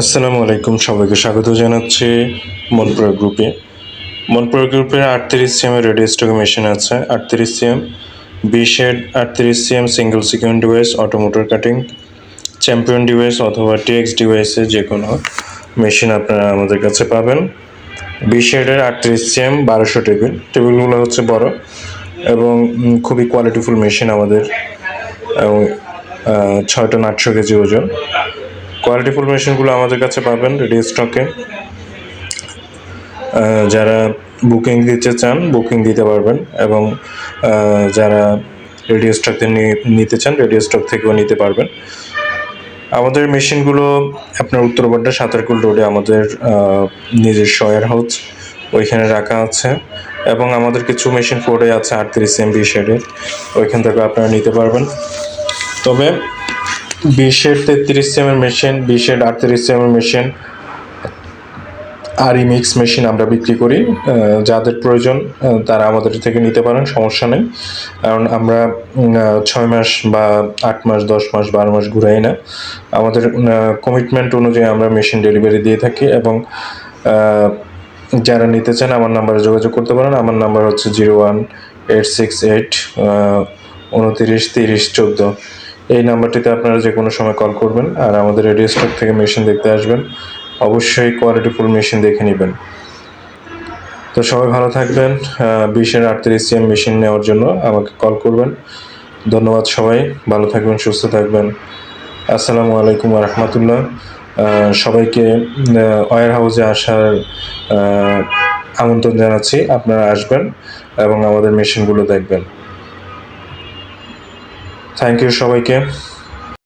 আসসালামু আলাইকুম, সবাইকে স্বাগত জানাচ্ছি মনপ্রয় গ্রুপে। মনপ্রয় গ্রুপের আটত্রিশ সিএমের রেডিও স্টক মেশিন আছে। আটত্রিশ সিএম বি শেড আটত্রিশ CM, single sequin device, auto motor cutting, champion device অথবা টিএক্স ডিভাইসে যে কোনো মেশিন আপনারা আমাদের কাছে পাবেন। বি শেডের আটত্রিশ সিএম, বারোশো টেবিল। টেবিলগুলো হচ্ছে বড় এবং খুবই কোয়ালিটিফুল মেশিন আমাদের এবং ছয় টন আটশো কেজি ওজন। কোয়ালিটিফুল মেশিনগুলো আমাদের কাছে পাবেন রেডি স্টকে যারা বুকিং দিতে চান বুকিং দিতে পারবেন এবং যারা রেডিও স্টক থেকে নিতে চান রেডিও স্টক থেকেও নিতে পারবেন। আমাদের মেশিনগুলো আপনার উত্তরবড্ডা সাঁতারকুল রোডে আমাদের নিজস্ব ওয়ার হাউস ওইখানে রাখা আছে এবং আমাদের কিছু মেশিন ফোর্ডে আছে আটত্রিশ এমবি শেডের ওইখান থেকে আপনারা নিতে পারবেন। তবে বিশের তেত্রিশ সিএমের মেশিন বিশের আটত্রিশ সিএমের মেশিন আর মিক্স মেশিন আমরা বিক্রি করি। যাদের প্রয়োজন তারা আমাদের থেকে নিতে পারেন, সমস্যা নেই। কারণ আমরা ছয় মাস বা আট মাস, দশ মাস, বারো মাস ঘুরাই না। আমাদের কমিটমেন্ট অনুযায়ী আমরা মেশিন ডেলিভারি দিয়ে থাকি এবং যারা নিতে চান আমার নাম্বারে যোগাযোগ করতে পারেন। আমার নাম্বার হচ্ছে zero one eight six eight উনতিরিশ তিরিশ চোদ্দ। এই নাম্বারটিতে আপনারা যে কোনো সময় কল করবেন আর আমাদের রেডিও স্টক থেকে মেশিন দেখতে আসবেন। অবশ্যই কোয়ালিটিফুল মেশিন দেখে নেবেন। তো সবাই ভালো থাকবেন বিশের আটত্রিশ সিএম মেশিন নেওয়ার জন্য আমাকে কল করবেন। ধন্যবাদ সবাই, ভালো থাকবেন, সুস্থ থাকবেন। আসসালামু আলাইকুম রহমতুল্লাহ। সবাইকে ওয়ার হাউসে আসার আমন্ত্রণ জানাচ্ছি। আপনারা আসবেন এবং আমাদের মেশিনগুলো দেখবেন। থ্যাংক ইউ সবাইকে